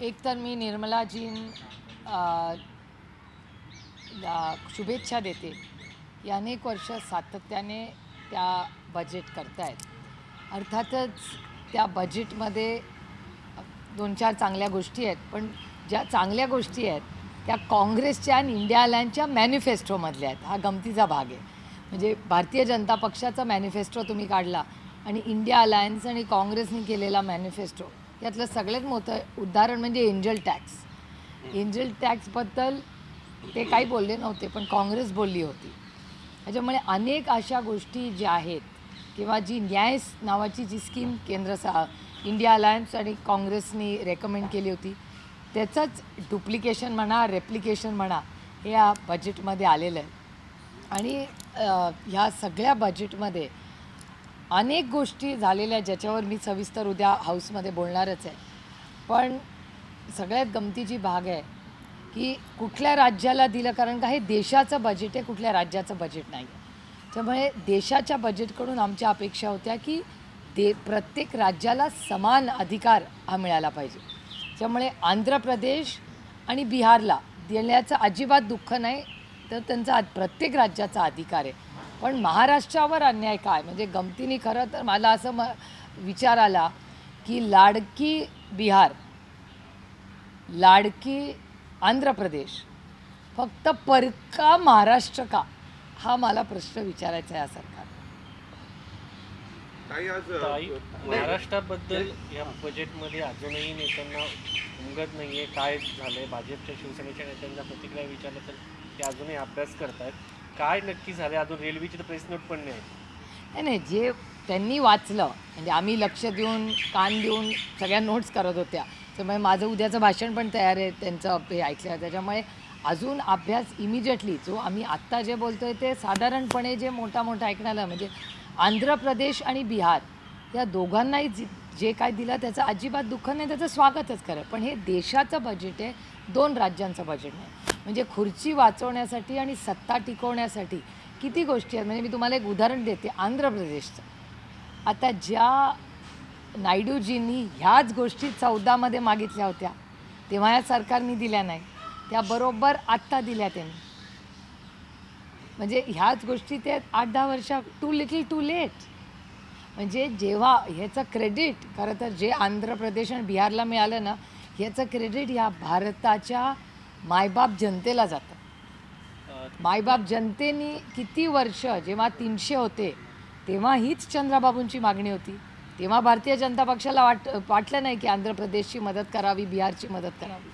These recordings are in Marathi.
एक तर मी निर्मलाजीं ला शुभेच्छा देते. की अनेक वर्ष सातत्याने त्या बजेट करतायत. अर्थातच त्या बजेटमध्ये दोन चार चांगल्या गोष्टी आहेत पण ज्या चांगल्या गोष्टी आहेत त्या काँग्रेसच्या आणि इंडिया अलायन्सच्या मॅनिफेस्टोमधल्या आहेत. हा गमतीचा भाग आहे. म्हणजे भारतीय जनता पक्षाचा मॅनिफेस्टो तुम्ही काढला आणि इंडिया अलायन्स आणि काँग्रेसने केलेला मॅनिफेस्टो. यातलं सगळ्यात मोठं उदाहरण म्हणजे एंजल टॅक्स. एंजल टॅक्सबद्दल ते काही बोलले नव्हते पण काँग्रेस बोलली होती. त्याच्यामुळे अनेक अशा गोष्टी ज्या आहेत किंवा जी न्याय नावाची जी स्कीम केंद्र सा इंडिया अलायन्स आणि काँग्रेसनी रेकमेंड केली होती त्याचंच डुप्लिकेशन म्हणा रेप्लिकेशन म्हणा हे या बजेटमध्ये आलेलं आहे. आणि ह्या सगळ्या बजेटमध्ये अनेक गोष्टी झालेल्या ज्याच्यावर मी सविस्तर उद्या हाऊसमध्ये बोलणारच आहे. पण सगळ्यात गमतीची भाग आहे की कुठल्या राज्याला दिलं कारण का हे देशाचं बजेट आहे कुठल्या राज्याचं बजेट नाही आहे त्यामुळे देशाच्या बजेटकडून आमच्या अपेक्षा होत्या की दे प्रत्येक राज्याला समान अधिकार हा मिळाला पाहिजे. त्यामुळे आंध्र प्रदेश आणि बिहारला देण्याचं अजिबात दुःख नाही तर त्यांचा प्रत्येक राज्याचा अधिकार आहे. पण महाराष्ट्रावर अन्याय काय? म्हणजे गमतीने खरं तर मला असं म विचार आला की लाडकी बिहार लाडकी आंध्र प्रदेश फक्त परका महाराष्ट्र का? हा मला प्रश्न विचारायचा आहे या सरकार काही आज महाराष्ट्राबद्दल या बजेटमध्ये अजूनही नेत्यांना उमगत नाहीये. काय झालंय? भाजपच्या शिवसेनेच्या नेत्यांना प्रतिक्रिया विचारलं तर ते अजूनही अभ्यास करतायत. काय नक्की झालं अजून रेल्वेची तर प्रेस नोट पण नाही. नाही नाही जे त्यांनी वाचलं म्हणजे आम्ही लक्ष देऊन कान देऊन सगळ्या नोट्स करत होत्या. त्यामुळे माझं उद्याचं भाषण पण तयार आहे त्यांचं हे ऐकलं. त्याच्यामुळे अजून अभ्यास इमिजिएटली जो आम्ही आत्ता जे बोलतो आहे ते साधारणपणे जे मोठा मोठा ऐकण्याला म्हणजे आंध्र प्रदेश आणि बिहार या दोघांनाही जी जे काय दिलं त्याचं अजिबात दुःख नाही त्याचं स्वागतच करा पण हे देशाचं बजेट आहे दोन राज्यांचं बजेट नाही म्हणजे खुर्ची वाचवण्यासाठी आणि सत्ता टिकवण्यासाठी किती गोष्टी आहेत. म्हणजे मी तुम्हाला एक उदाहरण देते आंध्र प्रदेशचं आता ज्या नायडूजींनी ह्याच गोष्टी चौदामध्ये मागितल्या होत्या तेव्हा या सरकारने दिल्या नाही. त्या बरोबर आत्ता दिल्या त्यांनी. म्हणजे ह्याच गोष्टी ते आठ दहा वर्षा टू लिटल टू लेट म्हणजे जेव्हा ह्याचं क्रेडिट खरं तर जे आंध्र प्रदेश आणि बिहारला मिळालं ना ह्याचं क्रेडिट ह्या भारताच्या मायबाप जनतेला जातं. मायबाप जनतेनी किती वर्ष जेव्हा तीनशे होते तेव्हा हीच चंद्राबाबूंची मागणी होती. तेव्हा भारतीय जनता पक्षाला वाट वाटलं नाही की आंध्र प्रदेशची मदत करावी बिहारची मदत करावी.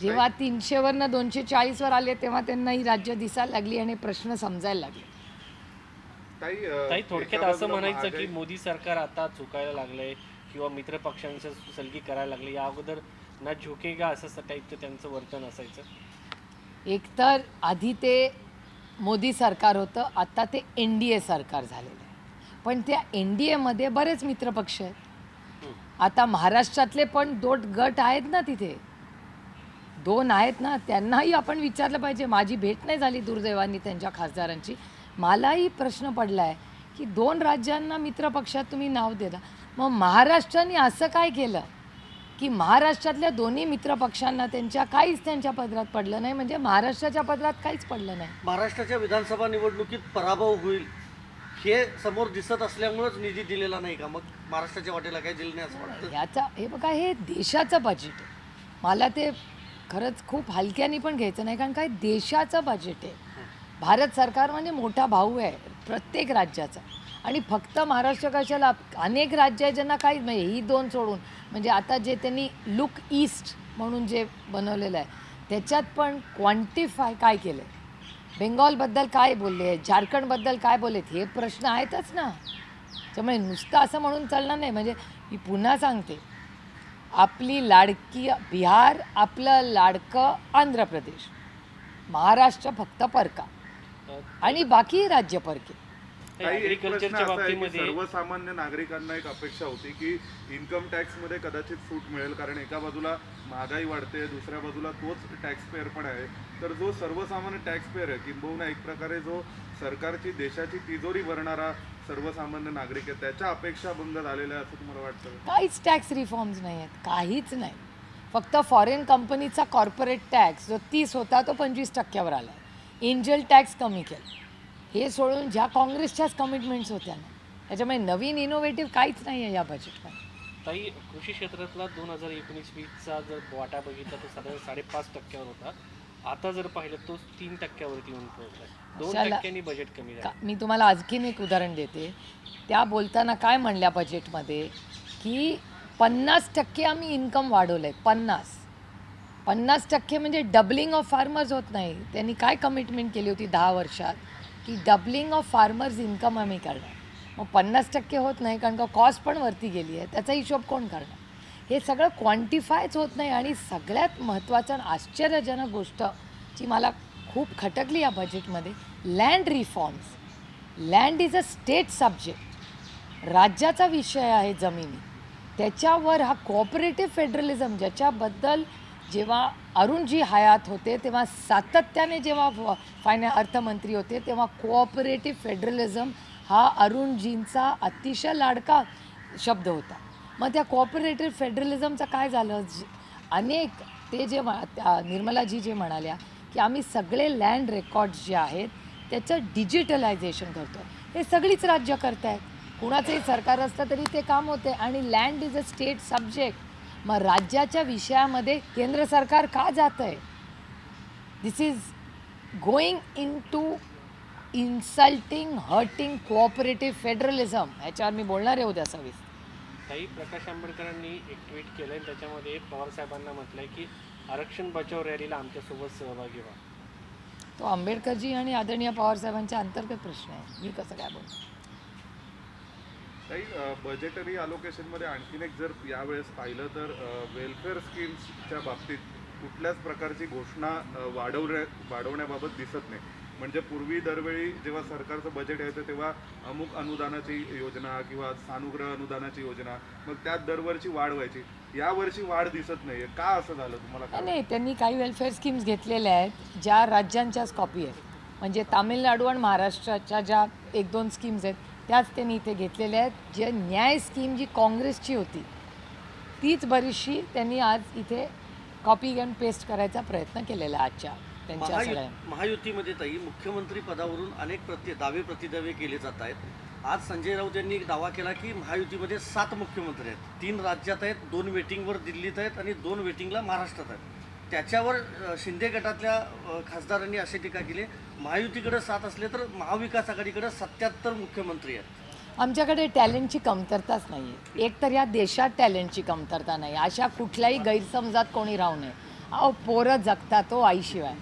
जेव्हा तीनशेवरनं दोनशे चाळीसवर आले तेव्हा त्यांना ही राज्य दिसायला लागली आणि प्रश्न समजायला लागले. ताई थोडक्यात असं म्हणायचं की मोदी सरकार आता चुकायला लागलंय किंवा मित्र सलगी करायला लागले या अगोदर ना झुकेगा असं टाईपचं त्यांचं वर्तन असायचं. एकतर आधी ते मोदी सरकार होतं आता ते एन डी ए सरकार झालेलं आहे. पण त्या एन डी एमध्ये बरेच मित्रपक्ष आहेत. आता महाराष्ट्रातले पण दोन गट आहेत ना तिथे. दोन आहेत ना त्यांनाही आपण विचारलं पाहिजे माझी भेट नाही झाली दुर्दैवानी त्यांच्या खासदारांची. मलाही प्रश्न पडला आहे की दोन राज्यांना मित्रपक्षात तुम्ही नाव देता. मग महाराष्ट्राने असं काय केलं? की महाराष्ट्रातल्या दोन्ही मित्रपक्षांना त्यांच्या काहीच त्यांच्या पदरात पडलं नाही म्हणजे महाराष्ट्राच्या पदरात काहीच पडलं नाही. महाराष्ट्राच्या विधानसभा निवडणुकीत पराभव होईल हे समोर दिसत असल्यामुळेच निधी दिलेला नाही का? मग महाराष्ट्राच्या वाटेला काय दिलं नाही असं वाटतं? ह्याचा हे बघा हे देशाचं बजेट आहे. मला ते खरंच खूप हलक्याने पण घ्यायचं नाही कारण काय? देशाचं बजेट आहे. भारत सरकार म्हणजे मोठा भाऊ आहे प्रत्येक राज्याचा. आणि फक्त महाराष्ट्र कशाला? अनेक राज्य आहे ज्यांना काहीच म्हणजे ही दोन सोडून. म्हणजे आता जे त्यांनी लुक ईस्ट म्हणून जे बनवलेलं आहे त्याच्यात पण क्वांटिफाय काय केलं आहे बेंगॉलबद्दल काय बोलले? झारखंडबद्दल काय बोललेत? हे प्रश्न आहेतच ना. त्यामुळे नुसतं असं म्हणून चालणार नाही. म्हणजे मी पुन्हा सांगते. आपली लाडकी बिहार आपलं लाडकं आंध्र प्रदेश. महाराष्ट्र फक्त परका. आणि बाकी राज्य परके. ताई, एक प्रश्न असा आहे की सर्वसामान्य नागरिकांना एक अपेक्षा होती की इन्कम टॅक्समध्ये कदाचित सूट मिळेल कारण एका बाजूला महागाई वाढते दुसऱ्या बाजूला तोच टॅक्स पेअर पण आहे. तर जो सर्वसामान्य टॅक्स पेअर आहे किंबहुना एक प्रकारे जो सरकारची देशाची तिजोरी भरणारा सर्वसामान्य नागरिक आहे त्याच्या अपेक्षा भंग झालेल्या आहे असं तुम्हाला वाटतं? काहीच टॅक्स रिफॉर्म्स नाही आहेत काहीच नाही. फक्त फॉरेन कंपनीचा कॉर्पोरेट टॅक्स जो तीस होता तो पंचवीस टक्क्यावर आला. एंजल टॅक्स कमी केला. हे सोडून ज्या काँग्रेसच्याच कमिटमेंट्स होत्या ना त्याच्यामुळे नवीन इनोव्हेटिव्ह काहीच नाही आहे या बजेटमध्ये ताई कृषी क्षेत्रातला दोन हजार एकोणीस वीसचा जर वाटा बघितला तर साधारण साडेपाच टक्क्यावर होता. आता जर पाहिलं तो तीन टक्क्यावरती येऊन दोन? टक्क्यांनी बजेट कमी का मी तुम्हाला आणखीन एक उदाहरण देते. त्या बोलताना काय म्हणल्या बजेटमध्ये की पन्नास टक्के आम्ही इन्कम वाढवलं आहे पन्नास. पन्नास टक्के म्हणजे डबलिंग ऑफ फार्मर्स होत नाही. त्यांनी काय कमिटमेंट केली होती दहा वर्षात? की डबलिंग ऑफ फार्मर्स इन्कम आम्ही करणार. मग पन्नास टक्के होत नाही कारण का कॉस्ट पण वरती गेली आहे. त्याचा हिशोब कोण करणार? हे सगळं क्वांटिफायच होत नाही आणि सगळ्यात महत्त्वाचं आणि आश्चर्यजनक गोष्ट जी मला खूप खटकली या बजेटमध्ये land reforms land is a state subject राज्याचा विषय आहे जमिनी. त्याच्यावर हा कोऑपरेटिव्ह फेडरलिझम ज्याच्याबद्दल जेव्हा अरुणजी हयात होते तेव्हा सातत्याने जेव्हा फ- फायना अर्थमंत्री होते तेव्हा कोऑपरेटिव्ह फेडरलिझम हा अरुणजींचा अतिशय लाडका शब्द होता. मग त्या कोऑपरेटिव्ह फेडरलिझमचं काय झालं? अनेक ते जे त्या निर्मलाजी जे म्हणाल्या की आम्ही सगळे लँड रेकॉर्ड्स जे आहेत त्याचं डिजिटलायझेशन करतो. हे सगळीच राज्य करत आहेत कुणाचंही सरकार असलं तरी ते काम होते. आणि land is a state subject मग राज्याच्या विषयामध्ये केंद्र सरकार का जातं आहे this is going into insulting hurting cooperative federalism ह्याच्यावर मी बोलणार आहे उद्या सविस्तर ताई प्रकाश आंबेडकरांनी एक ट्विट केलंय आणि त्याच्यामध्ये पवार साहेबांना म्हटलंय की आरक्षण बचाव रॅलीला आमच्यासोबत सहभागी व्हा. तो आंबेडकरजी आणि आदरणीय पवारसाहेबांच्या अंतर्गत प्रश्न आहे. मी कसं काय बोलतो काही बजेटरी अलोकेशनमध्ये आणखीन एक जर यावेळेस पाहिलं तर वेलफेअर स्कीम्सच्या बाबतीत कुठल्याच प्रकारची घोषणा वाढवण्या वाढवण्याबाबत दिसत नाही. म्हणजे पूर्वी दरवेळी जेव्हा सरकारचं बजेट यायचं तेव्हा अमुक अनुदानाची योजना किंवा सानुग्रह अनुदानाची योजना मग त्यात दरवर्षी वाढ व्हायची. यावर्षी वाढ दिसत नाही का असं झालं तुम्हाला? नाही त्यांनी काही वेलफेअर स्कीम्स घेतलेल्या आहेत ज्या राज्यांच्याच कॉपी आहेत. म्हणजे तामिळनाडू आणि महाराष्ट्राच्या ज्या एक दोन स्कीम्स आहेत त्याच त्यांनी इथे घेतलेल्या आहेत. जे न्याय स्कीम जी काँग्रेसची होती तीच बरीचशी त्यांनी आज इथे कॉपी अँड पेस्ट करायचा प्रयत्न केलेला आहे आजच्या त्यांच्या सगळ्या महायुतीमध्ये ताई मुख्यमंत्री पदावरून अनेक प्रति दावे प्रतिदावे केले जात आहेत. आज संजय राऊत यांनी एक दावा केला की महायुतीमध्ये सात मुख्यमंत्री आहेत. तीन राज्यात आहेत दोन वेटिंगवर दिल्लीत आहेत आणि दोन वेटिंगला महाराष्ट्रात आहेत. त्याच्यावर शिंदे गटातल्या खासदारांनी अशी टीका केली. महायुतीकडे सात असले तर महाविकास आघाडीकडे सत्याहत्तर मुख्यमंत्री आहेत. आमच्याकडे टॅलेंटची कमतरताच नाही आहे एक तर या देशात टॅलेंटची कमतरता नाही अशा कुठल्याही गैरसमजात कोणी राहू नये. अहो पोरं जगतात तो आईशिवाय.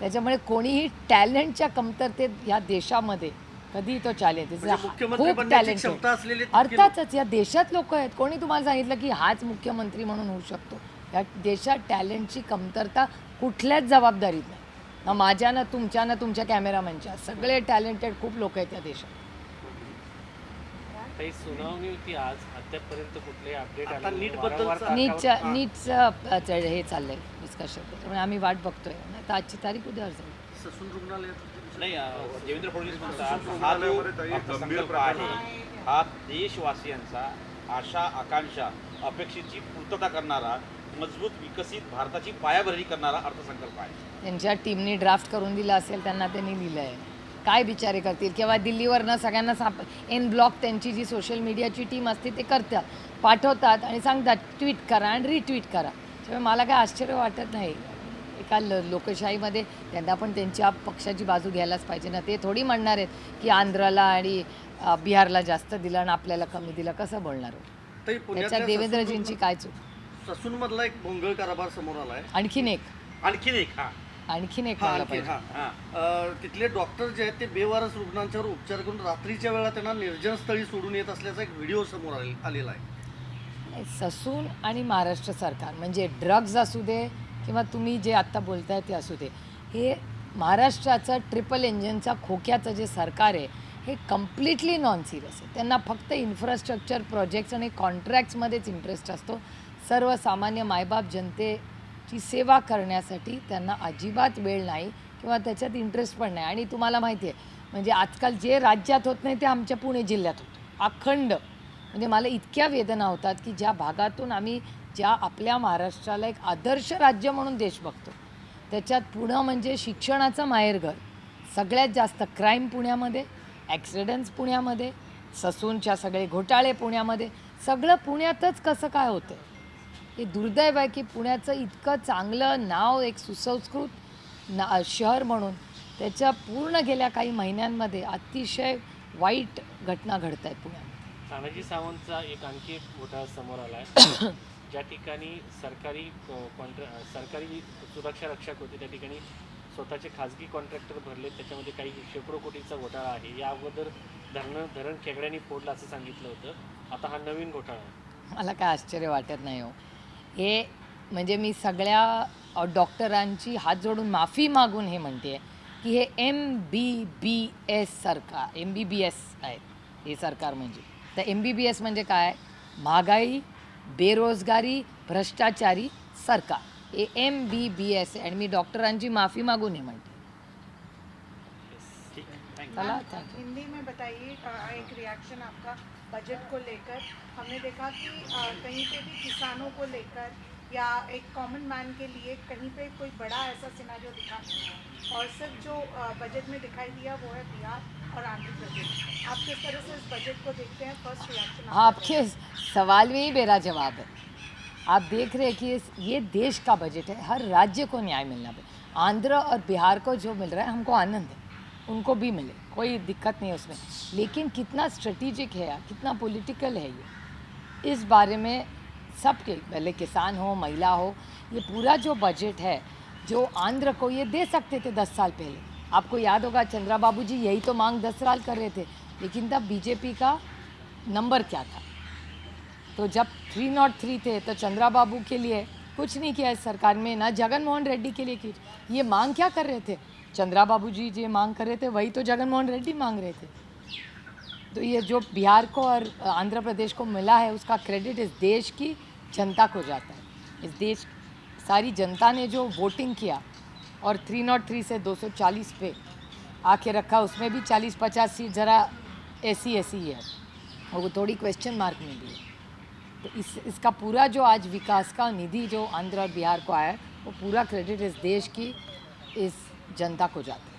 त्याच्यामुळे कोणीही टॅलेंटच्या कमतरतेत या देशामध्ये कधीही तो चालेल. म्हणजे खूप टॅलेंट अर्थातच या देशात लोक आहेत. कोणी तुम्हाला सांगितलं की हाच मुख्यमंत्री म्हणून होऊ शकतो? या देशात टॅलेंटची कमतरता कुठल्याच जबाबदारीत नाही. ना माझ्या ना तुमच्या ना तुमच्या कॅमेरामॅनच्या. सगळे टॅलेंटेड खूप लोक आहेत या देशात. ताई सुनावणी होती आज? अद्यापपर्यंत कुठलेही अपडेट आता आले? नाही. नीट नीटचं हे चाललंय डिस्कशन त्याच्यामुळे आम्ही वाट बगतोय नाही तर आजची तारीख उद्यावर जाईल ससून रुग्णालयात नाही अं, देवेंद्र फडणवीस म्हणतात हा जो अर्थसंकल्प आहे. हा देशवासियांचा आशा आकांक्षा अपेक्षेची पूर्तता करणारा मजबूत विकसित भारताची पायाभरणी करणारा अर्थसंकल्प आहे. त्यांच्या टीमने ड्राफ्ट करून दिला असेल त्यांना त्यांनी लिहिलं आहे काय बिचारे करतील? किंवा दिल्लीवरनं सगळ्यांना साप एन ब्लॉक त्यांची जी सोशल मीडियाची टीम असते ते करतात. पाठवतात आणि सांगतात ट्विट करा आणि रिट्विट करा. त्यामुळे मला काय आश्चर्य वाटत नाही. एका ल लोकशाहीमध्ये त्यांना पण त्यांच्या पक्षाची बाजू घ्यायलाच पाहिजे ना. ते थोडी म्हणणार आहेत की आंध्राला आणि अ, बिहारला जास्त दिलं आणि आपल्याला कमी दिलं. कसं बोलणार हो? ताई त्याच्यात देवेंद्रजींची काय चूक? ससून मधला एक भोंगळ कारभार समोर आलाय. आणखीन एक. आणखीन एक हा. आणखीन एक हा व्हायला आणखी पाहिजे. हा हा. अ, तिथले डॉक्टर जे आहेत ते बेवारस रुग्णांच्यावर उपचार करून रात्रीच्या वेळा त्यांना निर्जन स्थळी सोडून येत असल्याचा एक व्हिडिओ समोर आले- आलेला आहे. नाही, ससून आणि महाराष्ट्र सरकार म्हणजे ड्रग्ज असू दे किंवा तुम्ही जे आत्ता बोलताय ते असू दे. हे महाराष्ट्राचं ट्रिपल इंजिनचा खोक्याचं जे सरकार आहे हे कम्प्लिटली नॉन सिरियस आहे. त्यांना फक्त इन्फ्रास्ट्रक्चर प्रोजेक्ट्स आणि कॉन्ट्रॅक्ट्समध्येच इंटरेस्ट असतो. सर्वसामान्य मायबाप जनतेची सेवा करण्यासाठी त्यांना अजिबात वेळ नाही किंवा त्याच्यात इंटरेस्ट पण नाही. आणि तुम्हाला माहिती आहे म्हणजे आजकाल जे राज्यात होत नाही ते आमच्या पुणे जिल्ह्यात होतं. अखंड. म्हणजे मला इतक्या वेदना होतात की ज्या भागातून आम्ही ज्या आपल्या महाराष्ट्राला एक आदर्श राज्य म्हणून देश बघतो त्याच्यात पुणं म्हणजे शिक्षणाचं माहेरघर सगळ्यात जास्त क्राईम पुण्यामध्ये ॲक्सिडेंट्स पुण्यामध्ये ससूनच्या सगळे घोटाळे पुण्यामध्ये. सगळं पुण्यातच कसं काय होतं? हे दुर्दैव आहे की पुण्याचं इतकं चांगलं नाव एक सुसंस्कृत ना शहर म्हणून त्याच्या पूर्ण गेल्या काही महिन्यांमध्ये अतिशय वाईट घटना घडत आहेत पुण्यात. तानाजी सावंतचा एक आणखी एक घोटाळा समोर आला आहे ज्या ठिकाणी सरकारी कॉन्ट्रॅ सरकारी सुरक्षा रक्षक होते त्या ठिकाणी स्वतःचे खाजगी कॉन्ट्रॅक्टर भरले त्याच्यामध्ये काही शेकडो कोटीचा घोटाळा आहे. या अगोदर धरण धरण खेकड्यांनी फोडलं असं सांगितलं होतं. आता हा नवीन घोटाळा आहे. मला काय आश्चर्य वाटत नाही हो. हे म्हणजे मी सगळ्या डॉक्टरांची हात जोडून माफी मागून हे म्हणते आहे की हे एम बी बी एस सरकार एम बी बी एस आहे हे सरकार म्हणजे. तर एम बी बी एस म्हणजे काय? महागाई बेरोजगारी भ्रष्टाचारी सरकार. हे एम बी बी एस आणि मी डॉक्टरांची माफी मागून हे म्हणते. ठीक हिंदी में बताइए एक रिएक्शन आपका बजट को लेकर। हमने देखा कि कहीं पे भी किसानों को लेकर या एक कॉमन मैन के लिए कहीं पे कोई बड़ा ऐसा सिनारियो दिखा नहीं और सिर्फ़ जो बजट में दिखाई दिया वो है बिहार और आंध्र प्रदेश। आप किस तरह से इस बजट को देखते हैं? फ़र्स्ट रिएक्शन आपके सवाल में ही मेरा जवाब है। आप देख रहे हैं कि ये देश का बजट है हर राज्य को न्याय मिलना चाहिए आंध्र और बिहार को जो मिल रहा है हमको आनंद है। उनको भी मिले, कोई दिक्कत नहीं है उसमें। लेकिन कितना स्ट्रेटिजिक है यार, कितना पॉलिटिकल है ये। इस बारे में सबके, पहले किसान हो, महिला हो, ये पूरा जो बजट है, जो आंध्र को ये दे सकते थे दस साल पहले। आपको याद होगा चंद्रा बाबू जी यही तो मांग दस साल कर रहे थे। लेकिन तब बीजेपी का नंबर क्या था? तो जब थ्री नॉट थ्री थे तो चंद्रा बाबू के लिए कुछ नहीं किया इस सरकार में, ना जगन मोहन रेड्डी के लिए की ये मांग क्या कर रहे थे? चंद्रा बाबू जी जो मांग कर रहे थे, वही तो जगन मोहन रेड्डी मांग रहे थे। तो ये जो बिहार को और आंध्र प्रदेश को मिला है, उसका क्रेडिट इस देश की जनता को जाता है। इस देश, सारी जनता ने जो वोटिंग किया, और थ्री नॉट थ्री से 240 पे आके रखा, उसमें भी 40-50 सीट, ज़रा ऐसी ऐसी ही। है और वो थोड़ी क्वेश्चन मार्क में भी है। तो इस, इसका पूरा जो आज विकास का निधि जो आंध्र और बिहार को आया है, वो पूरा क्रेडिट इस देश की, इस जनता को जाती है।